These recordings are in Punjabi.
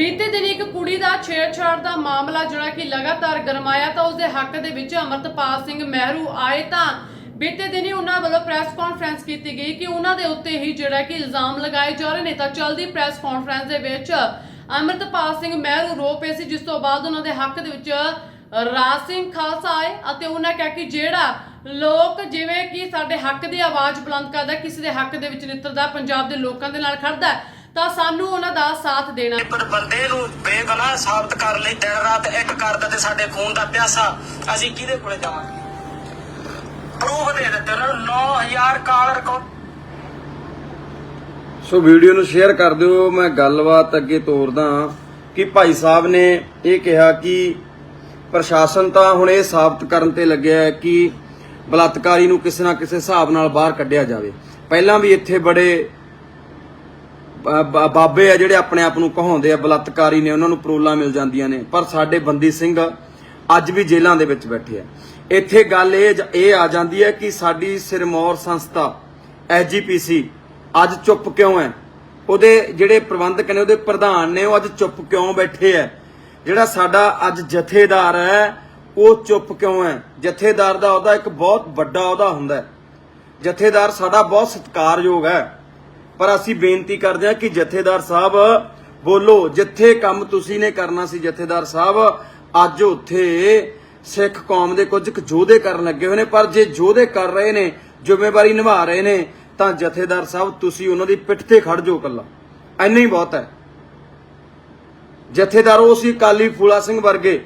ਬੀਤੇ ਦਿਨ ਇੱਕ ਕੁੜੀ ਦਾ ਛੇੜਛਾੜ ਦਾ ਮਾਮਲਾ ਜਿਹੜਾ ਕਿ ਲਗਾਤਾਰ ਗਰਮਾਇਆ ਤਾਂ ਉਸਦੇ ਹੱਕ ਦੇ ਵਿੱਚ ਅਮਰਤਪਾਲ ਸਿੰਘ ਮਹਿਰੂ ਆਏ ਤਾਂ ਬੀਤੇ ਦਿਨ ਹੀ ਉਹਨਾਂ ਵੱਲੋਂ ਪ੍ਰੈਸ ਕਾਨਫਰੰਸ ਕੀਤੀ ਗਈ ਕਿ ਉਹਨਾਂ ਦੇ ਉੱਤੇ ਹੀ ਜਿਹੜਾ ਕਿ ਇਲਜ਼ਾਮ ਲਗਾਏ ਜਾ ਰਹੇ ਨੇ। ਤਾਂ ਚਲਦੀ ਪ੍ਰੈਸ ਕਾਨਫਰੰਸ ਦੇ ਵਿੱਚ ਅਮਰਤਪਾਲ ਸਿੰਘ ਮਹਿਰੂ ਰੋ ਪਏ ਸੀ, ਜਿਸ ਤੋਂ ਬਾਅਦ ਉਹਨਾਂ ਦੇ ਹੱਕ ਦੇ ਵਿੱਚ ਰਾਜ ਸਿੰਘ ਖਾਲਸਾ ਆਏ ਅਤੇ ਉਹਨਾਂ ਕਿਹਾ ਕਿ ਜਿਹੜਾ ਲੋਕ ਜਿਵੇਂ ਕਿ ਸਾਡੇ ਹੱਕ ਦੀ ਆਵਾਜ਼ ਬੁਲੰਦ ਕਰਦਾ, ਕਿਸੇ ਦੇ ਹੱਕ ਦੇ ਵਿੱਚ ਨਿੱਤਰਦਾ, ਪੰਜਾਬ ਦੇ ਲੋਕਾਂ ਦੇ ਨਾਲ ਖੜਦਾ ਤਾਂ ਸਾਨੂੰ ਉਹਨਾਂ ਦਾ ਸਾਥ ਦੇਣਾ ਪਰ ਬੰਦੇ ਨੂੰ ਬੇਗੁਨਾਹ ਸਾਬਤ ਕਰਨ ਲਈ ਦਿਨ ਰਾਤ ਇੱਕ ਕਰਦਾ ਤੇ ਸਾਡੇ ਖੂਨ ਦਾ ਪਿਆਸਾ ਅਸੀਂ ਕਿਹਦੇ ਕੋਲੇ ਜਾਵਾਂਗੇ? ਪ੍ਰੂਫ ਦੇ ਦਿੱਤੇ ਉਹਨਾਂ ਨੂੰ 9000 ਕਾਲ ਰਿਕਾਰਡ ਸੋ ਵੀਡੀਓ ਨੂੰ ਸ਼ੇਅਰ ਕਰ ਦਿਓ ਮੈਂ ਗੱਲਬਾਤ ਅੱਗੇ ਤੋਰਦਾ ਕਿ ਭਾਈ ਸਾਹਿਬ ਨੇ ਇਹ ਕਿਹਾ ਕਿ ਪ੍ਰਸ਼ਾਸਨ ਤਾਂ ਹੁਣ ਇਹ ਸਾਬਤ ਕਰਨ ਤੇ ਲੱਗਿਆ ਹੈ ਕਿ ਬਲਾਤਕਾਰੀ ਨੂੰ ਕਿਸੇ ਨਾ ਕਿਸੇ ਹਿਸਾਬ ਨਾਲ ਬਾਹਰ ਕੱਢਿਆ ਜਾਵੇ। ਪਹਿਲਾਂ ਵੀ ਇੱਥੇ ਬੜੇ ਬਾਬੇ ਆ ਜਿਹੜੇ ਆਪਣੇ ਆਪ ਨੂੰ ਕਹਾਉਂਦੇ ਆ, ਬਲਾਤਕਾਰੀ ਨੇ, ਉਹਨਾਂ ਨੂੰ ਪਰੋਲਾਂ ਮਿਲ ਜਾਂਦੀਆਂ ਨੇ। ਪਰ ਸਾਡੇ ਬੰਦੀ ਸਿੰਘ ਅੱਜ ਵੀ ਜੇਲ੍ਹਾਂ ਦੇ ਵਿੱਚ ਬੈਠੇ ਆ। ਇੱਥੇ ਗੱਲ ਇਹ ਇਹ ਆ ਜਾਂਦੀ ਹੈ ਕਿ ਸਾਡੀ ਸਿਰਮੌਰ ਸੰਸਥਾ ਐਸਜੀਪੀਸੀ ਅੱਜ ਚੁੱਪ ਕਿਉਂ ਹੈ? ਉਹਦੇ ਜਿਹੜੇ ਪ੍ਰਬੰਧਕ ਨੇ, ਉਹਦੇ ਪ੍ਰਧਾਨ ਨੇ, ਉਹ ਅੱਜ ਚੁੱਪ ਕਿਉਂ ਬੈਠੇ ਆ ਜਿਹੜਾ ਸਾਡਾ ਅੱਜ ਜਥੇਦਾਰ ਹੈ, ਉਹ ਚੁੱਪ ਕਿਉਂ ਹੈ? ਜਥੇਦਾਰ ਦਾ ਉਹਦਾ ਇੱਕ ਬਹੁਤ ਵੱਡਾ ਉਹਦਾ ਹੁੰਦਾ ਹੈ। ਜਥੇਦਾਰ ਸਾਡਾ ਬਹੁਤ ਸਤਿਕਾਰਯੋਗ ਹੈ। ਪਰ ਅਸੀਂ ਬੇਨਤੀ ਕਰਦੇ ਹਾਂ ਕਿ ਜਥੇਦਾਰ ਸਾਹਿਬ ਬੋਲੋ, ਜਿੱਥੇ ਕੰਮ ਤੁਸੀਂ ਨੇ ਕਰਨਾ ਸੀ ਜਥੇਦਾਰ ਸਾਹਿਬ, ਅੱਜ ਉੱਥੇ ਸਿੱਖ ਕੌਮ ਦੇ ਕੁਝ ਯੋਧੇ ਕਰਨ ਲੱਗੇ ਹੋਏ ਨੇ, ਪਰ ਜੇ ਯੋਧੇ ਕਰ ਰਹੇ ਨੇ, ਜ਼ਿੰਮੇਵਾਰੀ ਨਿਭਾ ਰਹੇ ਨੇ, ਤਾਂ ਜਥੇਦਾਰ ਸਾਹਿਬ ਤੁਸੀਂ ਉਹਨਾਂ ਦੀ ਪਿੱਠ ਤੇ ਖੜ ਜਾਓ ਕੱਲਾ ਐਨਾ ਹੀ ਬਹੁਤ ਹੈ। ਜਥੇਦਾਰ ਉਹ ਸੀ ਕਾਲੀ ਫੂਲਾ ਸਿੰਘ ਵਰਗੇ,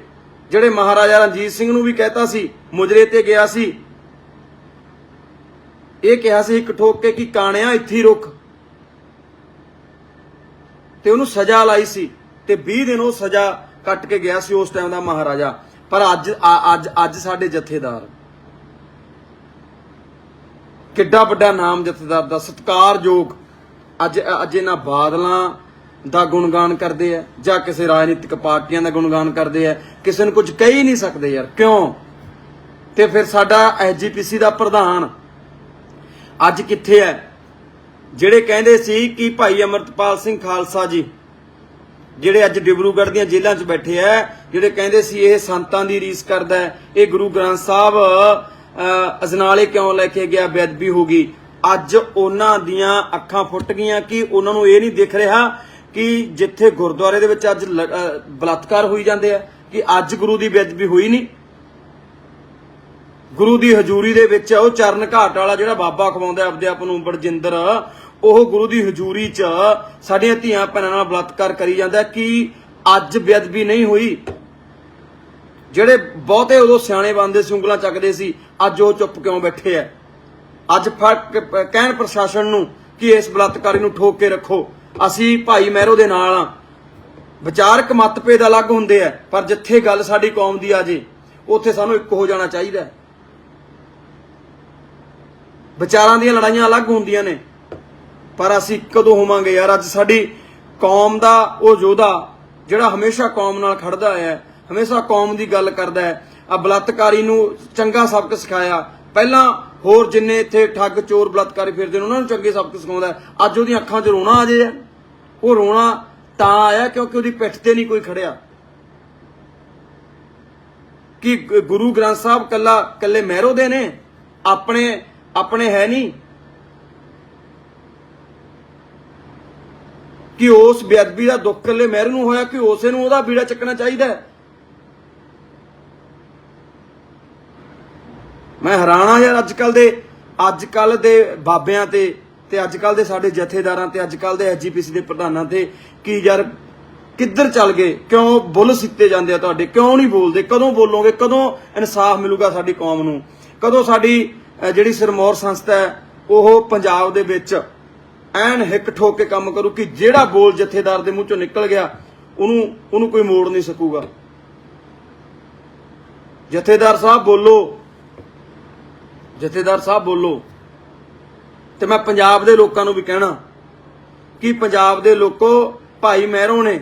ਜਿਹੜੇ ਮਹਾਰਾਜਾ ਰਣਜੀਤ ਸਿੰਘ ਨੂੰ ਵੀ ਕਹਿਤਾ ਸੀ, ਮੁਜਰੇ ਤੇ ਗਿਆ ਸੀ। ਇਹ ਕਿਹਾ ਸੀ ਇੱਕ ਠੋਕ ਕੇ ਕਿ ਕਾਣਿਆ ਇੱਥੇ ਹੀ ਰੁਕ ਤੇ ਉਹਨੂੰ ਸਜ਼ਾ ਲਾਈ ਸੀ ਤੇ 20 ਦਿਨ ਉਹ ਸਜ਼ਾ ਕੱਟ ਕੇ ਗਿਆ ਸੀ ਉਸ ਟਾਈਮ ਦਾ ਮਹਾਰਾਜਾ। ਪਰ ਅੱਜ ਅੱਜ ਅੱਜ ਸਾਡੇ ਜਥੇਦਾਰ ਕਿੱਡਾ ਵੱਡਾ ਨਾਮ ਜਥੇਦਾਰ ਦਾ ਸਤਿਕਾਰਯੋਗ ਅੱਜ ਅੱਜ ਇਹਨਾਂ ਬਾਦਲਾਂ ਦਾ ਗੁਣਗਾਨ ਕਰਦੇ ਆ, ਜਾਂ ਕਿਸੇ ਰਾਜਨੀਤਿਕ ਪਾਰਟੀਆਂ ਦਾ ਗੁਣਗਾਨ ਕਰਦੇ ਆ, ਕਿਸੇ ਨੂੰ ਕੁਝ ਕਹਿ ਨਹੀਂ ਸਕਦੇ ਯਾਰ। ਕਿਉਂ? ਤੇ ਫਿਰ ਸਾਡਾ ਐਸਜੀਪੀਸੀ ਦਾ ਪ੍ਰਧਾਨ ਅੱਜ ਕਿੱਥੇ ਹੈ? ਜਿਹੜੇ ਕਹਿੰਦੇ ਸੀ ਕਿ ਭਾਈ ਅਮਰਤਪਾਲ ਸਿੰਘ ਖਾਲਸਾ ਜੀ, ਜਿਹੜੇ ਅੱਜ ਡਿਬਰੂਗੜ੍ਹ ਦੀਆਂ ਜੇਲ੍ਹਾਂ 'ਚ ਬੈਠੇ ਐ ਜਿਹੜੇ ਕਹਿੰਦੇ ਸੀ ਇਹ ਸੰਤਾਂ ਦੀ ਰੀਸ ਕਰਦਾ ਹੈ, ਇਹ ਗੁਰੂ ਗ੍ਰੰਥ ਸਾਹਿਬ ਅਜਨਾਲੇ ਕਿਉਂ ਲੈ ਕੇ ਗਿਆ, ਬੇਅਦਬੀ ਹੋ ਗਈ। ਅੱਜ ਉਹਨਾਂ ਦੀਆਂ ਅੱਖਾਂ ਫੁੱਟ ਗਈਆਂ ਕਿ ਉਹਨਾਂ ਨੂੰ ਇਹ ਨਹੀਂ ਦਿਖ ਰਿਹਾ ਕਿ ਜਿੱਥੇ ਗੁਰਦੁਆਰੇ ਦੇ ਵਿੱਚ ਅੱਜ ਬਲਾਤਕਾਰ ਹੋਈ ਜਾਂਦੇ ਆ, ਕਿ ਅੱਜ ਗੁਰੂ ਦੀ ਬੇਅਦਬੀ ਹੋਈ ਨਹੀਂ। ਗੁਰੂ ਦੀ ਹਜ਼ੂਰੀ ਦੇ ਵਿੱਚ ਉਹ ਚਰਨ ਘਾਟ ਵਾਲਾ ਜਿਹੜਾ ਬਾਬਾ ਖਵਾਉਂਦਾ ਆਪਦੇ ਆਪ ਨੂੰ ਬੜਜਿੰਦਰ ਉਹ ਗੁਰੂ ਦੀ ਹਜ਼ੂਰੀ 'ਚ ਸਾਡੀਆਂ ਧੀਆਂ ਭੈਣਾਂ ਨਾਲ ਬਲਾਤਕਾਰ ਕਰੀ ਜਾਂਦਾ ਕਿ ਅੱਜ ਬੇਅਦਬੀ ਨਹੀਂ ਹੋਈ। ਜਿਹੜੇ ਬਹੁਤੇ ਉਦੋਂ ਸਿਆਣੇ ਬੰਦੇ ਸੀ, ਉਂਗਲਾਂ ਚੱਕਦੇ ਸੀ, ਅੱਜ ਉਹ ਚੁੱਪ ਕਿਉਂ ਬੈਠੇ ਐ? ਅੱਜ ਫ਼ਰਕ ਕਹਿਣ ਪ੍ਰਸ਼ਾਸਨ ਨੂੰ ਕਿ ਇਸ ਬਲਾਤਕਾਰੀ ਨੂੰ ਠੋਕ ਕੇ ਰੱਖੋ। ਅਸੀਂ ਭਾਈ ਮਹਿਰੋ ਦੇ ਨਾਲ ਆ। ਵਿਚਾਰਕ ਮਤਭੇਦ ਅਲੱਗ ਹੁੰਦੇ ਆ ਪਰ ਜਿੱਥੇ ਗੱਲ ਸਾਡੀ ਕੌਮ ਦੀ ਆ ਜੇ, ਉੱਥੇ ਸਾਨੂੰ ਇੱਕ ਹੋ ਜਾਣਾ ਚਾਹੀਦਾ ਵਿਚਾਰਾਂ ਦੀਆਂ ਲੜਾਈਆਂ ਅਲੱਗ ਹੁੰਦੀਆਂ ਨੇ। ਪਰ ਅਸੀਂ ਕਦੋਂ ਹੋਵਾਂਗੇ ਯਾਰ? ਅੱਜ ਸਾਡੀ ਕੌਮ ਦਾ, ਉਹ ਯੋਧਾ ਜਿਹੜਾ ਹਮੇਸ਼ਾ ਕੌਮ ਨਾਲ ਖੜਦਾ ਆਇਆ ਹੈ, ਹਮੇਸ਼ਾ ਕੌਮ ਦੀ ਗੱਲ ਕਰਦਾ ਹੈ ਆ ਬਲਾਤਕਾਰੀ ਨੂੰ ਚੰਗਾ ਸਬਕ ਸਿਖਾਇਆ। ਪਹਿਲਾਂ ਹੋਰ ਜਿੰਨੇ ਇੱਥੇ ਠੱਗ, ਚੋਰ, ਬਲਾਤਕਾਰੀ ਫਿਰਦੇ ਨੇ, ਉਹਨਾਂ ਨੂੰ ਚੰਗੇ ਸਬਕ ਸਿਖਾਉਂਦਾ ਅੱਜ ਉਹਦੀਆਂ ਅੱਖਾਂ 'ਚ ਰੋਣਾ ਆ ਜੇ। ਉਹ ਰੋਣਾ ਤਾਂ ਆਇਆ ਕਿਉਂਕਿ ਉਹਦੀ ਪਿੱਠ ਤੇ ਨਹੀਂ ਕੋਈ ਖੜਿਆ। ਕਿ ਗੁਰੂ ਗ੍ਰੰਥ ਸਾਹਿਬ ਕੱਲਾ, ਕੱਲੇ ਮਹਿਰੋ ਦੇ ਨੇ? ਆਪਣੇ ਆਪਣੇ ਹੈ ਨਹੀਂ। ਕਿ ਉਸ ਬੇਅਦਬੀ ਦਾ ਦੁੱਖ ਕੱਲੇ ਮਹਿਰ ਨੂੰ ਹੋਇਆ ਕਿ ਉਸੇ ਨੂੰ ਉਹਦਾ ਬੀੜਾ ਚੱਕਣਾ ਚਾਹੀਦਾ ਹੈ? ਮੈਂ ਹੈਰਾਨ ਯਾਰ ਅੱਜ ਕੱਲ ਦੇ ਅੱਜ ਕੱਲ ਦੇ ਬਾਬਿਆਂ ਤੇ ਤੇ ਅੱਜ ਕੱਲ ਦੇ ਸਾਡੇ ਜਥੇਦਾਰਾਂ ਤੇ ਅੱਜ ਕੱਲ ਦੇ ਐਜੀਪੀਸੀ ਦੇ ਪ੍ਰਧਾਨਾਂ ਤੇ ਕੀ ਯਾਰ ਕਿੱਧਰ ਚੱਲ ਗਏ? ਕਿਉਂ ਬੁੱਲ ਸਿੱਤੇ ਜਾਂਦੇ ਆ ਤੁਹਾਡੇ? ਕਿਉਂ ਨਹੀਂ ਬੋਲਦੇ? ਕਦੋਂ ਬੋਲੋਗੇ? ਕਦੋਂ ਇਨਸਾਫ ਮਿਲੂਗਾ ਸਾਡੀ ਕੌਮ ਨੂੰ? ਕਦੋਂ ਸਾਡੀ ਜਿਹੜੀ ਸਿਰਮੌਰ ਸੰਸਥਾ ਹੈ, ਉਹ ਪੰਜਾਬ ਦੇ ਵਿੱਚ ਐਨ ਹਿੱਕ ਠੋਕ ਕੇ ਕੰਮ ਕਰੂ ਕਿ ਜਿਹੜਾ ਬੋਲ ਜਥੇਦਾਰ ਦੇ ਮੂੰਹ ਚੋਂ ਨਿਕਲ ਗਿਆ, ਉਹਨੂੰ ਉਹਨੂੰ ਕੋਈ ਮੋੜ ਨਹੀਂ ਸਕੂਗਾ। ਜਥੇਦਾਰ ਸਾਹਿਬ ਬੋਲੋ। ਜਥੇਦਾਰ ਸਾਹਿਬ ਬੋਲੋ। ਤੇ ਮੈਂ ਪੰਜਾਬ ਦੇ ਲੋਕਾਂ ਨੂੰ ਵੀ ਕਹਿਣਾ ਕਿ ਪੰਜਾਬ ਦੇ ਲੋਕੋ, ਭਾਈ ਮਹਿਰੋਂ ਨੇ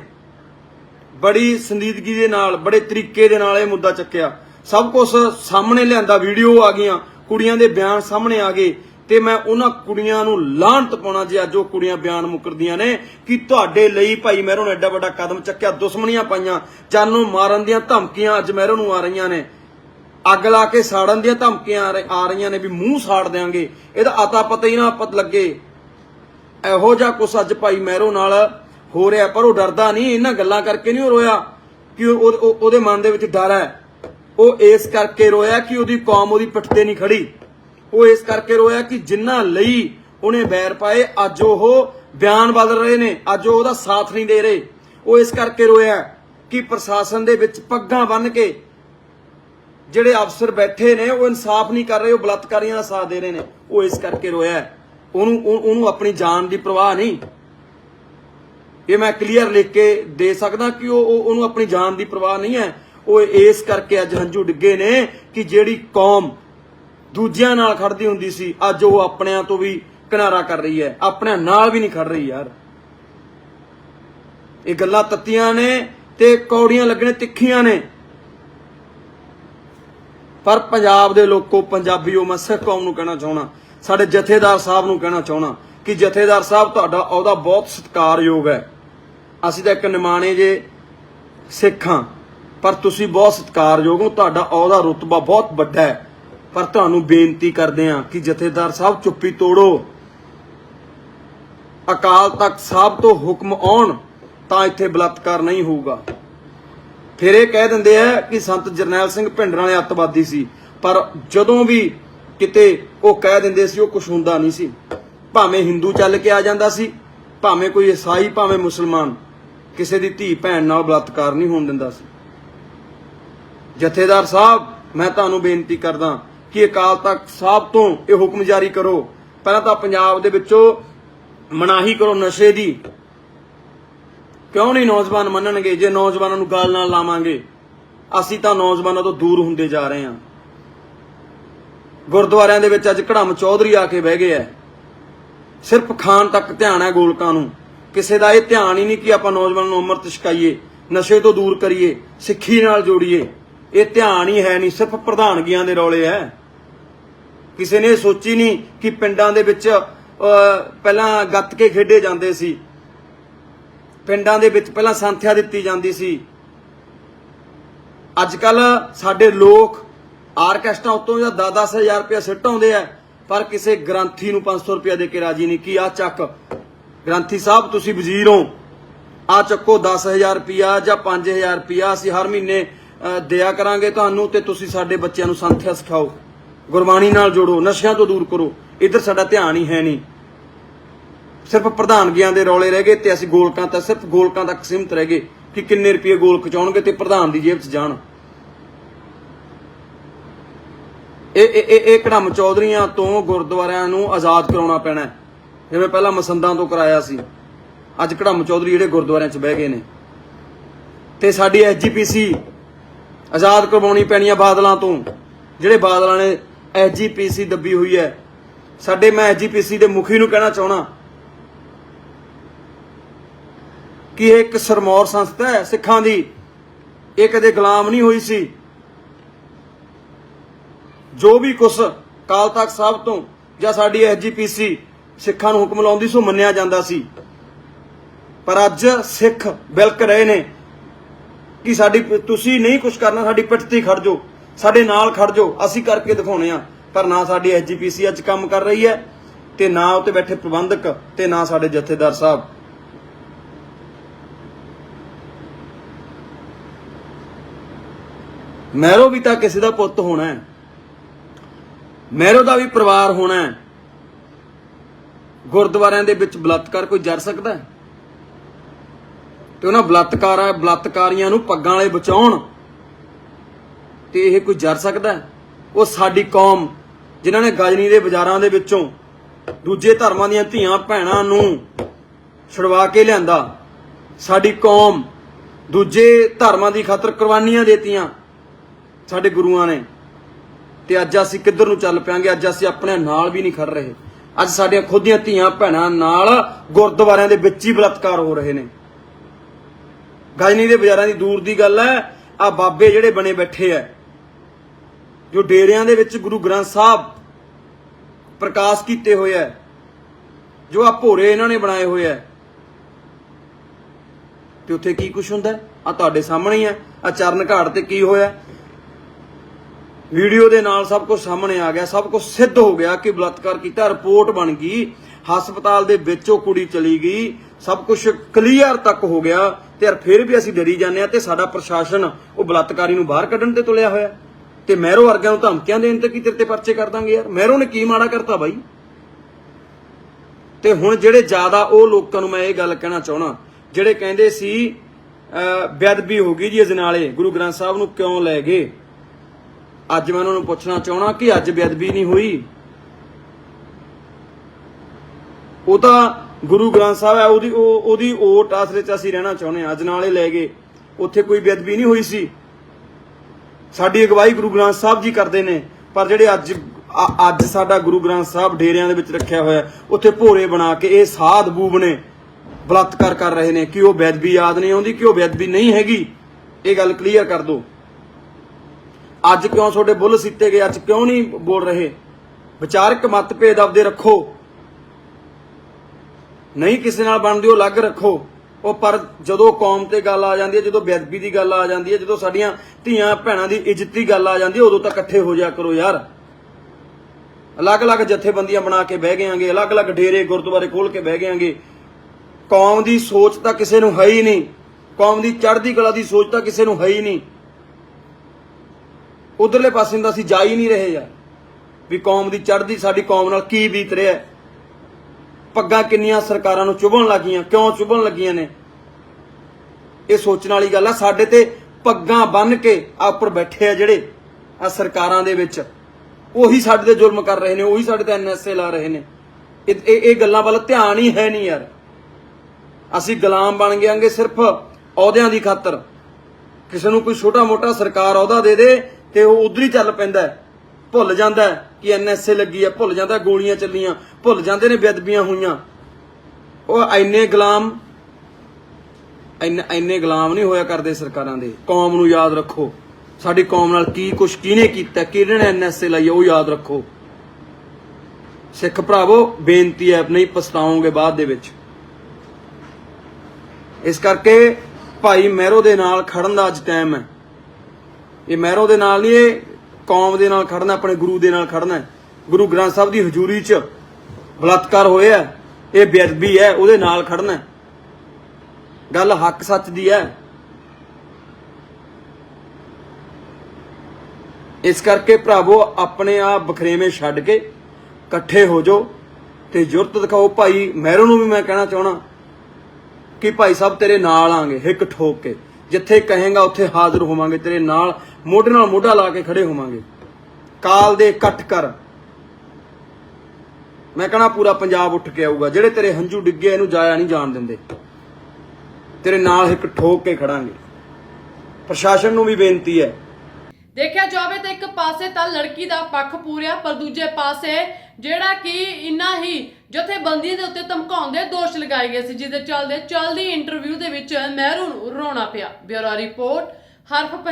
ਬੜੀ ਸੰਜੀਦਗੀ ਦੇ ਨਾਲ, ਬੜੇ ਤਰੀਕੇ ਦੇ ਨਾਲ ਇਹ ਮੁੱਦਾ ਚੱਕਿਆ। ਸਭ ਕੁਝ ਸਾਹਮਣੇ ਲਿਆਂਦਾ, ਵੀਡੀਓ ਆ ਗਈਆਂ, ਕੁੜੀਆਂ ਦੇ ਬਿਆਨ ਸਾਹਮਣੇ ਆ ਗਏ। ਤੇ ਮੈਂ ਉਹਨਾਂ ਕੁੜੀਆਂ ਨੂੰ ਲਾਹਨਤ ਪਾਉਣਾ ਜੇ, ਅੱਜ ਉਹ ਕੁੜੀਆਂ ਬਿਆਨ ਮੁਕਰਦੀਆਂ ਨੇ ਕਿ ਤੁਹਾਡੇ ਲਈ ਭਾਈ ਮਹਿਰੋਂ ਨੇ ਐਡਾ ਵੱਡਾ ਕਦਮ ਚੱਕਿਆ, ਦੁਸ਼ਮਣੀਆਂ ਪਾਈਆਂ, ਜਾਨੋਂ ਮਾਰਨ ਦੀਆਂ ਧਮਕੀਆਂ ਅੱਜ ਮਹਿਰੋਂ ਨੂੰ ਆ ਰਹੀਆਂ ਨੇ। ਅੱਗ ਲਾ ਕੇ ਸਾੜਨ ਦੀਆਂ ਧਮਕੀਆਂ ਆ ਰਹੀਆਂ ਨੇ ਵੀ ਮੂੰਹ ਸਾੜ ਦਿਆਂਗੇ। ਇਹਦਾ ਅਤਾ ਪਤਾ ਹੀ ਨਾ ਪਤ ਲੱਗੇ। ਇਹੋ ਜਿਹਾ ਕੁਛ ਅੱਜ ਭਾਈ ਮਹਿਰੋ ਨਾਲ ਹੋ ਰਿਹਾ, ਪਰ ਉਹ ਡਰਦਾ ਨਹੀਂ, ਇਹਨਾਂ ਗੱਲਾਂ ਕਰਕੇ ਨਹੀਂ ਉਹ ਰੋਇਆ ਕਿ ਉਹਦੇ ਮਨ ਦੇ ਵਿੱਚ ਡਰ ਹੈ। ਉਹ ਇਸ ਕਰਕੇ ਰੋਇਆ ਕਿ ਉਹਦੀ ਕੌਮ ਉਹਦੀ ਪਿੱਠ ਤੇ ਨਹੀਂ ਖੜੀ। ਉਹ ਇਸ ਕਰਕੇ ਰੋਇਆ ਕਿ ਜਿੰਨਾ ਲਈ ਉਹਨੇ ਬੈਰ ਪਾਏ, ਅੱਜ ਉਹ ਬਿਆਨ ਬਦਲ ਰਹੇ ਨੇ, ਅੱਜ ਉਹ ਉਹਦਾ ਸਾਥ ਨਹੀਂ ਦੇ ਰਹੇ। ਉਹ ਇਸ ਕਰਕੇ ਰੋਇਆ ਕਿ ਪ੍ਰਸ਼ਾਸਨ ਦੇ ਵਿੱਚ ਪੱਗਾਂ ਬੰਨ ਕੇ ਜਿਹੜੇ ਅਫਸਰ ਬੈਠੇ ਨੇ, ਉਹ ਇਨਸਾਫ ਨਹੀਂ ਕਰ ਰਹੇ, ਉਹ ਬਲਾਤਕਾਰੀਆਂ ਦਾ ਸਾਥ ਦੇ ਰਹੇ ਨੇ। ਉਹ ਇਸ ਕਰਕੇ ਰੋਇਆ। ਉਹਨੂੰ ਉਹਨੂੰ ਆਪਣੀ ਜਾਨ ਦੀ ਪਰਵਾਹ ਨਹੀਂ। ਇਹ ਮੈਂ ਕਲੀਅਰ ਲਿਖ ਕੇ ਦੇ ਸਕਦਾ ਕਿ ਉਹ, ਉਹ- ਉਹਨੂੰ ਆਪਣੀ ਜਾਨ ਦੀ ਪਰਵਾਹ ਨਹੀਂ ਹੈ। ਉਹ ਇਸ ਕਰਕੇ ਅੱਜ ਹੰਝੂ ਡਿੱਗੇ ਨੇ ਕਿ ਜਿਹੜੀ ਕੌਮ ਦੂਜਿਆਂ ਨਾਲ ਖੜਦੀ ਹੁੰਦੀ ਸੀ, ਅੱਜ ਉਹ ਆਪਣਿਆਂ ਤੋਂ ਵੀ ਕਿਨਾਰਾ ਕਰ ਰਹੀ ਹੈ, ਆਪਣਿਆਂ ਨਾਲ ਵੀ ਨਹੀਂ ਖੜ ਰਹੀ ਯਾਰ। ਇਹ ਗੱਲਾਂ ਤੱਤੀਆਂ ਨੇ ਤੇ ਕੌੜੀਆਂ ਲੱਗਣੇ ਤਿੱਖੀਆਂ ਨੇ। ਪਰ ਪੰਜਾਬ ਦੇ ਲੋਕੋ, ਪੰਜਾਬੀਓ, ਮੈਂ ਸਿੱਖ ਕੌਮ ਨੂੰ ਕਹਿਣਾ ਚਾਹਣਾ ਸਾਡੇ ਜਥੇਦਾਰ ਸਾਹਿਬ ਨੂੰ ਕਹਿਣਾ ਚਾਹਣਾ ਕਿ ਜਥੇਦਾਰ ਸਾਹਿਬ, ਤੁਹਾਡਾ ਅਹੁਦਾ ਬਹੁਤ ਸਤਿਕਾਰਯੋਗ ਹੈ। ਅਸੀਂ ਤਾਂ ਇੱਕ ਨਿਮਾਣੇ ਜੇ ਸਿੱਖਾਂ ਪਰ ਤੁਸੀਂ ਬਹੁਤ ਸਤਿਕਾਰਯੋਗ ਹੋ, ਤੁਹਾਡਾ ਉਹਦਾ ਰੁਤਬਾ ਬਹੁਤ ਵੱਡਾ ਹੈ। ਪਰ ਤੁਹਾਨੂੰ ਬੇਨਤੀ ਕਰਦੇ ਹਾਂ ਕਿ ਜਥੇਦਾਰ ਸਾਹਿਬ ਚੁੱਪੀ ਤੋੜੋ। ਅਕਾਲ ਤਖਤ ਸਾਹਿਬ ਤੋਂ ਹੁਕਮ ਆਉਣ ਤਾਂ ਇੱਥੇ ਬਲਾਤਕਾਰ ਨਹੀਂ ਹੋਊਗਾ। ਫਿਰ ਇਹ ਕਹਿ ਦਿੰਦੇ ਆ ਕਿ ਸੰਤ ਜਰਨੈਲ ਸਿੰਘ ਭਿੰਡਰਾਂ ਵਾਲੇ ਅੱਤਵਾਦੀ ਸੀ, ਪਰ ਜਦੋਂ ਵੀ ਕਿਤੇ ਉਹ ਕਹਿ ਦਿੰਦੇ ਸੀ ਉਹ ਕੁਝ ਹੁੰਦਾ ਨਹੀਂ ਸੀ। ਭਾਵੇਂ ਹਿੰਦੂ ਚੱਲ ਕੇ ਆ ਜਾਂਦਾ ਸੀ, ਭਾਵੇਂ ਕੋਈ ਈਸਾਈ, ਭਾਵੇਂ ਮੁਸਲਮਾਨ, ਕਿਸੇ ਦੀ ਧੀ ਭੈਣ ਨਾਲ ਬਲਾਤਕਾਰ ਨਹੀਂ ਹੋਣ ਦਿੰਦਾ ਸੀ। ਜਥੇਦਾਰ ਸਾਹਿਬ, ਮੈਂ ਤੁਹਾਨੂੰ ਬੇਨਤੀ ਕਰਦਾ ਕਿ ਅਕਾਲ ਤਖਤ ਸਾਹਿਬ ਤੋਂ ਇਹ ਹੁਕਮ ਜਾਰੀ ਕਰੋ। ਪਹਿਲਾਂ ਤਾਂ ਪੰਜਾਬ ਦੇ ਵਿੱਚੋਂ ਮਨਾਹੀ ਕਰੋ ਨਸ਼ੇ ਦੀ। ਕਿਉਂ ਨਹੀਂ ਨੌਜਵਾਨ ਮੰਨਣਗੇ? ਜੇ ਨੌਜਵਾਨਾਂ ਨੂੰ ਗੱਲ ਨਾਲ ਲਾਵਾਂਗੇ, ਅਸੀਂ ਤਾਂ ਨੌਜਵਾਨਾਂ ਤੋਂ ਦੂਰ ਹੁੰਦੇ ਜਾ ਰਹੇ ਹਾਂ। ਗੁਰਦੁਆਰਿਆਂ ਦੇ ਵਿੱਚ ਅੱਜ ਕੜਮ ਚੌਧਰੀ ਆ ਕੇ ਬਹਿ ਗਏ ਐ ਸਿਰਫ ਖਾਣ ਤੱਕ ਧਿਆਨ ਹੈ ਗੋਲਕਾਂ ਨੂੰ। ਕਿਸੇ ਦਾ ਇਹ ਧਿਆਨ ਹੀ ਨਹੀਂ ਕਿ ਆਪਾਂ ਨੌਜਵਾਨਾਂ ਨੂੰ ਅੰਮ੍ਰਿਤ ਛਕਾਈਏ ਨਸ਼ੇ ਤੋਂ ਦੂਰ ਕਰੀਏ, ਸਿੱਖੀ ਨਾਲ ਜੋੜੀਏ। ਇਹ ਧਿਆਨ ਹੀ ਹੈ ਨਹੀਂ, ਸਿਰਫ ਪ੍ਰਧਾਨਗੀਆਂ ਦੇ ਰੌਲੇ ਹੈ। ਕਿਸੇ ਨੇ ਸੋਚੀ ਨਹੀਂ ਕਿ ਪਿੰਡਾਂ ਦੇ ਵਿੱਚ ਪਹਿਲਾਂ ਗੱਤ ਕੇ ਖੇਡੇ ਜਾਂਦੇ ਸੀ। ਪਿੰਡਾਂ ਦੇ ਵਿੱਚ ਪਹਿਲਾਂ ਸੰਥਿਆ ਦਿੱਤੀ ਜਾਂਦੀ ਸੀ। ਅੱਜ ਕੱਲ ਸਾਡੇ ਲੋਕ ਆਰਕੈਸਟਰਾ ਉਤੋਂ ਜਾਂ 10-10000 ਰੁਪਏ ਸਿੱਟ ਆਉਂਦੇ ਆ ਪਰ ਕਿਸੇ ਗ੍ਰੰਥੀ ਨੂੰ 500 ਰੁਪਏ ਦੇ ਕੇ ਰਾਜੀ ਨਹੀਂ। ਕੀ ਆ ਚੱਕ? ਗ੍ਰੰਥੀ ਸਾਹਿਬ ਤੁਸੀਂ ਵਜ਼ੀਰ ਹੋ। ਆ ਚੱਕੋ 10000 ਰੁਪਿਆ ਜਾਂ 5000 ਰੁਪਿਆ ਅਸੀਂ ਹਰ ਮਹੀਨੇ ਅਹ, ਦਿਆ ਕਰਾਂਗੇ ਤੁਹਾਨੂੰ ਤੇ ਤੁਸੀਂ ਸਾਡੇ ਬੱਚਿਆਂ ਨੂੰ ਸੰਥਿਆ ਸਿਖਾਓ। ਗੁਰਬਾਣੀ ਨਾਲ ਜੋੜੋ, ਨਸ਼ਿਆਂ ਤੋਂ ਦੂਰ ਕਰੋ। ਇੱਧਰ ਸਾਡਾ ਧਿਆਨ ਹੀ ਹੈ ਨਹੀਂ। ਸਿਰਫ ਪ੍ਰਧਾਨਗੀਆਂ ਦੇ ਰੌਲੇ ਰਹਿ ਗਏ ਤੇ ਅਸੀਂ ਗੋਲਕਾਂ ਤੱਕ ਸਿਰਫ ਗੋਲਕਾਂ ਤੱਕ ਸੀਮਤ ਰਹਿ ਗਏ ਕਿ ਕਿੰਨੇ ਰੁਪਏ ਗੋਲ ਖਿਚਾਉਣਗੇ ਤੇ ਪ੍ਰਧਾਨ ਦੀ ਜੇਬ 'ਚ ਜਾਣ। ਇਹ ਇਹ, ਇਹ- ਕੜਮ ਚੌਧਰੀਆਂ ਤੋਂ ਗੁਰਦੁਆਰਿਆਂ ਨੂੰ ਆਜ਼ਾਦ ਕਰਾਉਣਾ ਪੈਣਾ ਜਿਵੇਂ ਪਹਿਲਾਂ ਮਸੰਦਾਂ ਤੋਂ ਕਰਾਇਆ ਸੀ। ਅੱਜ ਕੜਮ ਚੌਧਰੀ ਜਿਹੜੇ ਗੁਰਦੁਆਰਿਆਂ 'ਚ ਬਹਿ ਗਏ ਨੇ। ਤੇ ਸਾਡੀ ਐਸਜੀਪੀਸੀ ਆਜ਼ਾਦ ਕਰਵਾਉਣੀ ਪੈਣੀ ਆ ਬਾਦਲਾਂ ਤੋਂ। ਜਿਹੜੇ ਬਾਦਲਾਂ ਨੇ ਐਸਜੀਪੀਸੀ ਦੱਬੀ ਹੋਈ ਹੈ। ਸਾਡੇ ਮੈਂ ਐਸਜੀਪੀਸੀ ਦੇ ਮੁਖੀ ਨੂੰ ਕਹਿਣਾ ਚਾਹਣਾ ਕਿ ਇਹ ਇੱਕ ਸਰਮੌਰ ਸੰਸਥਾ ਹੈ, ਸਿੱਖਾਂ ਦੀ। ਇਹ ਕਦੇ ਗੁਲਾਮ ਨਹੀਂ ਹੋਈ ਸੀ। ਜੋ ਵੀ ਕੁਛ ਕਾਲ ਤਖਤ ਸਾਹਿਬ ਤੋਂ ਜਾਂ ਸਾਡੀ ਐਸਜੀਪੀਸੀ ਸਿੱਖਾਂ ਨੂੰ ਹੁਕਮ ਲਾਉਂਦੀ ਸੋ ਮੰਨਿਆ ਜਾਂਦਾ ਸੀ। ਪਰ ਅੱਜ ਸਿੱਖ ਬਿਲਕ ਰਹੇ ਨੇ ਕਿ ਸਾਡੀ ਤੁਸੀਂ ਨਹੀਂ ਕੁਝ ਕਰਨਾ, ਸਾਡੀ ਪਿੱਠ ਤੇ ਖੜ ਜਾਓ। ਸਾਡੇ ਨਾਲ ਖੜ ਜਾਓ, ਅਸੀਂ ਕਰਕੇ ਦਿਖਾਉਣੇ ਆ। ਪਰ ਨਾ ਸਾਡੀ ਐਸਜੀਪੀਸੀ ਅੱਜ ਕੰਮ ਕਰ ਰਹੀ ਹੈ ਤੇ ਨਾ ਉੱਤੇ ਬੈਠੇ ਪ੍ਰਬੰਧਕ ਤੇ ਨਾ ਸਾਡੇ ਜਥੇਦਾਰ ਸਾਹਿਬ। ਮੈਰੋ ਵੀ ਤਾਂ ਕਿਸੇ ਦਾ ਪੁੱਤ ਹੋਣਾ ਹੈ। ਮੈਰੋ ਦਾ ਵੀ ਪਰਿਵਾਰ ਹੋਣਾ ਹੈ। ਗੁਰਦੁਆਰਿਆਂ ਦੇ ਵਿੱਚ ਬਲਾਤਕਾਰ ਕੋਈ ਜਰ ਸਕਦਾ ਹੈ? ਤੇ ਉਹਨਾਂ ਬਲਾਤਕਾਰਾਂ ਬਲਾਤਕਾਰੀਆਂ ਨੂੰ ਪੱਗਾਂ ਵਾਲੇ ਬਚਾਉਣ ਤੇ ਇਹ ਕੋਈ ਜਰ ਸਕਦਾ ਉਹ ਸਾਡੀ ਕੌਮ, ਜਿਨ੍ਹਾਂ ਨੇ ਗਜਨੀ ਦੇ ਬਾਜ਼ਾਰਾਂ ਦੇ ਵਿੱਚੋਂ ਦੂਜੇ ਧਰਮਾਂ ਦੀਆਂ ਧੀਆਂ ਭੈਣਾਂ ਨੂੰ ਛੁਡਵਾ ਕੇ ਲਿਆਂਦਾ। ਸਾਡੀ ਕੌਮ ਦੂਜੇ ਧਰਮਾਂ ਦੀ ਖਾਤਰ ਕੁਰਬਾਨੀਆਂ ਦੇਤੀਆਂ ਸਾਡੇ ਗੁਰੂਆਂ ਨੇ। ਤੇ ਅੱਜ ਅਸੀਂ ਕਿੱਧਰ ਨੂੰ ਚੱਲ ਪਿਆਂਗੇ? ਅੱਜ ਅਸੀਂ ਆਪਣੇ ਨਾਲ ਵੀ ਨਹੀਂ ਖੜ ਰਹੇ। ਅੱਜ ਸਾਡੀਆਂ ਖੁਦ ਦੀਆਂ ਧੀਆਂ ਭੈਣਾਂ ਨਾਲ ਗੁਰਦੁਆਰਿਆਂ ਦੇ ਵਿੱਚ ਹੀ ਬਲਾਤਕਾਰ ਹੋ ਰਹੇ ਨੇ। ਗਜਨੀ ਦੇ ਬਾਜ਼ਾਰਾਂ ਦੀ ਦੂਰ ਦੀ ਗੱਲ ਹੈ ਆ ਬਾਬੇ ਜਿਹੜੇ ਬਣੇ ਬੈਠੇ ਐ ਜੋ ਡੇਰਿਆਂ ਦੇ ਵਿੱਚ ਗੁਰੂ ਗ੍ਰੰਥ ਸਾਹਿਬ ਪ੍ਰਕਾਸ਼ ਕੀਤੇ ਹੋਏ ਆ ਜੋ ਆ ਭੋਰੇ ਇਹਨਾਂ ਨੇ ਬਣਾਏ ਹੋਏ ਆ ਤੇ ਉੱਥੇ ਕੀ ਕੁਝ ਹੁੰਦਾ ਆ ਤੁਹਾਡੇ ਸਾਹਮਣੇ ਹੀ ਆ ਆ ਚਰਨ ਘਾਟ ਤੇ ਕੀ ਹੋਇਆ ਵੀਡੀਓ ਦੇ ਨਾਲ ਸਭ ਕੁਝ ਸਾਹਮਣੇ ਆ ਗਿਆ, ਸਭ ਕੁਝ ਸਿੱਧ ਹੋ ਗਿਆ ਕਿ ਬਲਾਤਕਾਰ ਕੀਤਾ, ਰਿਪੋਰਟ ਬਣ ਗਈ, ਹਸਪਤਾਲ ਦੇ ਵਿੱਚ ਉਹ ਕੁੜੀ ਚਲੀ ਗਈ, ਸਭ ਕੁਝ ਕਲੀਅਰ ਤੱਕ ਹੋ ਗਿਆ, ਤੇ ਯਾਰ ਫਿਰ ਵੀ ਅਸੀਂ ਡਰੀ ਜਾਂਦੇ ਆ ਤੇ ਸਾਡਾ ਪ੍ਰਸ਼ਾਸਨ ਉਹ ਬਲਾਤਕਾਰੀ ਨੂੰ ਬਾਹਰ ਕੱਢਣ ਤੇ ਤੁਲਿਆ ਹੋਇਆ ਤੇ ਮਹਿਰੋ ਵਰਗਿਆਂ ਨੂੰ ਧਮਕੀਆਂ ਦੇਣ ਤੇ ਕੀ ਤੇਰੇ ਤੇ ਪਰਚੇ ਕਰ ਦਾਂਗੇ ਯਾਰ? ਮਹਿਰੋ ਨੇ ਕੀ ਮਾੜਾ ਕਰਤਾ ਬਾਈ? ਤੇ ਹੁਣ ਜਿਹੜੇ ਜ਼ਿਆਦਾ ਉਹ ਲੋਕਾਂ ਨੂੰ ਮੈਂ ਇਹ ਗੱਲ ਕਹਿਣਾ ਚਾਹਣਾ ਜਿਹੜੇ ਕਹਿੰਦੇ ਸੀ ਬੇਅਦਬੀ ਹੋ ਗਈ ਜੀ ਅਜਨਾਲੇ ਗੁਰੂ ਗ੍ਰੰਥ ਸਾਹਿਬ ਨੂੰ ਕਿਉਂ ਲੈ ਗਏ? ਅੱਜ ਮੈਂ ਉਹਨਾਂ ਨੂੰ ਪੁੱਛਣਾ ਚਾਹਣਾ ਕਿ ਅੱਜ ਬੇਅਦਬੀ ਨਹੀਂ ਹੋਈ? ਉਹ ਤਾਂ ਗੁਰੂ ਗ੍ਰੰਥ ਸਾਹਿਬ ਹੈ, ਉਹਦੀ ਉਹਦੀ ਓਟ ਆਸਰੇ ਚ ਅਸੀਂ ਰਹਿਣਾ ਚਾਹੁੰਦੇ ਹਾਂ ਅਜਨਾਲੇ ਲੈ ਗਏ। ਉੱਥੇ ਕੋਈ ਬੇਅਦਬੀ ਨਹੀਂ ਹੋਈ ਸੀ। ਸਾਡੀ ਅਗਵਾਈ ਗੁਰੂ ਗ੍ਰੰਥ ਸਾਹਿਬ ਜੀ ਕਰਦੇ ਨੇ, ਪਰ ਜਿਹੜੇ ਅੱਜ ਅੱਜ ਸਾਡਾ ਗੁਰੂ ਗ੍ਰੰਥ ਸਾਹਿਬ ਡੇਰਿਆਂ ਦੇ ਵਿੱਚ ਰੱਖਿਆ ਹੋਇਆ ਉੱਥੇ ਭੋਰੇ ਬਣਾ ਕੇ ਇਹ ਸਾਧ ਬੂਬ ਨੇ ਬਲਾਤਕਾਰ ਕਰ ਰਹੇ ਨੇ, ਕਿ ਉਹ ਬੇਦਬੀ ਯਾਦ ਨਹੀਂ ਆਉਂਦੀ, ਕਿ ਉਹ ਬੇਦਬੀ ਨਹੀਂ ਹੈਗੀ, ਇਹ ਗੱਲ ਕਲੀਅਰ ਕਰ ਦਿਓ ਅੱਜ ਕਿਉਂ ਤੁਹਾਡੇ ਬੁੱਲ ਸਿੱਤੇ ਗਏ, ਅੱਜ ਕਿਉਂ ਨਹੀਂ ਬੋਲ ਰਹੇ? ਵਿਚਾਰਕ ਮਤਭੇਦ ਆਪਦੇ ਰੱਖੋ। ਨਹੀਂ ਕਿਸੇ ਨਾਲ ਬਣਦੇ ਉਹ ਅਲੱਗ ਰੱਖੋ। ਉਹ ਪਰ ਜਦੋਂ ਕੌਮ ਤੇ ਗੱਲ ਆ ਜਾਂਦੀ ਹੈ, ਜਦੋਂ ਬੇਅਦਬੀ ਦੀ ਗੱਲ ਆ ਜਾਂਦੀ ਹੈ, ਜਦੋਂ ਸਾਡੀਆਂ ਧੀਆਂ ਭੈਣਾਂ ਦੀ ਇੱਜ਼ਤ ਦੀ ਗੱਲ ਆ ਜਾਂਦੀ ਹੈ, ਉਦੋਂ ਤਾਂ ਇਕੱਠੇ ਹੋ ਜਾ ਕਰੋ ਯਾਰ। ਅਲੱਗ-ਅਲੱਗ ਜਥੇਬੰਦੀਆਂ ਬਣਾ ਕੇ ਬਹਿ ਗਏਾਂਗੇ, ਅਲੱਗ-ਅਲੱਗ ਡੇਰੇ ਗੁਰਦੁਆਰੇ ਖੋਲ ਕੇ ਬਹਿ ਗਏਾਂਗੇ। ਕੌਮ ਦੀ ਸੋਚ ਤਾਂ ਕਿਸੇ ਨੂੰ ਹੈ ਹੀ ਨਹੀਂ। ਕੌਮ ਦੀ ਚੜ੍ਹਦੀ ਕਲਾ ਦੀ ਸੋਚ ਤਾਂ ਕਿਸੇ ਨੂੰ ਹੈ ਹੀ ਨਹੀਂ। ਉਧਰਲੇ ਪਾਸੇ ਨੂੰ ਤਾਂ ਅਸੀਂ ਜਾ ਹੀ ਨਹੀਂ ਰਹੇ ਯਾਰ। ਵੀ ਕੌਮ ਦੀ ਚੜ੍ਹਦੀ ਸਾਡੀ ਕੌਮ ਨਾਲ ਕੀ ਬੀਤ ਰਿਹਾ ਹੈ। ਪੱਗਾਂ ਕਿੰਨੀਆਂ ਸਰਕਾਰਾਂ ਨੂੰ ਚੁਭਣ ਲੱਗੀਆਂ, ਕਿਉਂ ਚੁਭਣ ਲੱਗੀਆਂ ਨੇ? ਇਹ ਸੋਚਣ ਵਾਲੀ ਗੱਲ ਆ, ਸਾਡੇ ਤੇ ਪੱਗਾਂ ਬੰਨ ਕੇ ਆ ਬੈਠੇ ਆ ਜਿਹੜੇ ਆ ਸਰਕਾਰਾਂ ਦੇ ਵਿੱਚ। ਉਹੀ ਸਾਡੇ ਤੇ ਜ਼ੁਲਮ ਕਰ ਰਹੇ ਨੇ, ਉਹੀ ਸਾਡੇ ਤੇ ਐਨਐਸਏ ਲਾ ਰਹੇ ਨੇ। ਇਹ ਇਹ ਗੱਲਾਂ ਵੱਲ ਧਿਆਨ ਹੀ ਹੈ ਨਹੀਂ ਯਾਰ। ਅਸੀਂ ਗੁਲਾਮ ਬਣ ਗਿਆਂਗੇ ਸਿਰਫ ਅਹੁਦਿਆਂ ਦੀ ਖਾਤਰ। ਕਿਸੇ ਨੂੰ ਕੋਈ ਛੋਟਾ ਮੋਟਾ ਸਰਕਾਰ ਅਹੁਦਾ ਦੇ ਦੇ ਤੇ ਉਹ ਉਧਰ ਹੀ ਚੱਲ ਪੈਂਦਾ ਭੁੱਲ ਜਾਂਦਾ ਹੈ ਕਿ ਐਨਐਸਏ ਲੱਗੀ ਹੈ ਭੁੱਲ ਜਾਂਦਾ, ਗੋਲੀਆਂ ਚੱਲੀਆਂ, ਭੁੱਲ ਜਾਂਦੇ ਨੇ ਬੇਅਦਬੀਆਂ ਹੋਈਆਂ। ਉਹ ਐਨੇ ਗੁਲਾਮ ਐਨੇ ਗੁਲਾਮ ਨਹੀਂ ਹੋਇਆ ਕਰਦੇ ਸਰਕਾਰਾਂ ਦੇ। ਕੌਮ ਨੂੰ ਯਾਦ ਰੱਖੋ। ਸਾਡੀ ਕੌਮ ਨਾਲ ਕੀ ਕੁਛ, ਕਿਹਨੇ ਕੀਤਾ, ਕਿਹਨੇ ਨੇ ਐਨਐਸਏ ਲਾਈ ਉਹ ਯਾਦ ਰੱਖੋ। ਸਿੱਖ ਭਰਾਵੋ, ਬੇਨਤੀ ਹੈ ਨਹੀਂ ਪਛਤਾਓਗੇ ਬਾਅਦ ਦੇ ਵਿੱਚ। ਇਸ ਕਰਕੇ ਭਾਈ ਮਹਿਰੋ ਦੇ ਨਾਲ ਖੜਨ ਦਾ ਅੱਜ ਟਾਈਮ ਹੈ। ਇਹ ਮਹਿਰੋ ਦੇ ਨਾਲ ਨਹੀਂ, ਇਹ ਕੌਮ ਦੇ ਨਾਲ ਖੜਨਾ ਆਪਣੇ ਗੁਰੂ ਦੇ ਨਾਲ ਖੜਨਾ ਗੁਰੂ ਗ੍ਰੰਥ ਸਾਹਿਬ ਦੀ ਹਜ਼ੂਰੀ 'ਚ ਬਲਾਤਕਾਰ ਹੋਇਆ ਹੈ, ਇਹ ਬੇਅਦਬੀ ਹੈ ਉਹਦੇ ਨਾਲ ਖੜਨਾ ਗੱਲ ਹੱਕ ਸੱਚ ਦੀ ਹੈ। ਇਸ ਕਰਕੇ ਭਰਾਵੋ ਆਪਣੇ ਆਪ ਬਖਰੇਵੇਂ ਛੱਡ ਕੇ ਇਕੱਠੇ ਹੋ ਜਾਓ ਤੇ ਜੁਰਤ ਦਿਖਾਓ। ਭਾਈ ਮਹਿਰੋ ਨੂੰ ਵੀ ਮੈਂ ਕਹਿਣਾ ਚਾਹਣਾ ਕਿ ਭਾਈ ਸਾਹਿਬ ਤੇਰੇ ਨਾਲ ਆਂਗੇ ਹਿੱਕ ਠੋਕ ਕੇ। ਜਿੱਥੇ ਕਹੇਗਾ ਉੱਥੇ ਹਾਜ਼ਰ ਹੋਵਾਂਗੇ ਤੇਰੇ ਨਾਲ ਮੋਢੇ ਨਾਲ ਮੋਢਾ ਲਾ ਕੇ ਖੜੇ ਹੋਵਾਂਗੇ। ਕਾਲ ਦੇ ਇਕੱਠ ਕਰ। ਮੈਂ ਕਹਣਾ ਪੂਰਾ ਪੰਜਾਬ ਉੱਠ ਕੇ ਆਊਗਾ। ਜਿਹੜੇ ਤੇਰੇ ਹੰਝੂ ਡਿੱਗੇ ਇਹਨੂੰ ਜਾਇਆ ਨਹੀਂ ਜਾਣ ਦਿੰਦੇ। ਤੇਰੇ ਨਾਲ ਹਿੱਕ ਠੋਕ ਕੇ ਖੜਾਂਗੇ। ਪ੍ਰਸ਼ਾਸਨ ਨੂੰ ਵੀ ਬੇਨਤੀ ਹੈ। ਦੇਖਿਆ ਜਾਵੇ ਤਾਂ ਇੱਕ ਪਾਸੇ ਤਾਂ ਲੜਕੀ ਦਾ ਪੱਖ ਪੂਰਿਆ, ਪਰ ਦੂਜੇ ਪਾਸੇ ਜਿਹੜਾ ਕਿ ਇਨਾ ਹੀ ਜਥੇਬੰਦੀਆਂ ਦੇ ਉੱਤੇ ਧਮਕਾਉਣ ਦੇ ਦੋਸ਼ ਲਗਾਏ ਗਏ ਸੀ, ਜਿਹਦੇ ਚੱਲਦੇ ਚੱਲਦੀ ਇੰਟਰਵਿਊ ਦੇ ਵਿੱਚ ਮਹਿਰੂ ਨੂੰ ਰੋਣਾ ਪਿਆ। ਬਿਊਰੋ ਰਿਪੋਰਟ, ਹਰਫ ਪੰਜਾਬ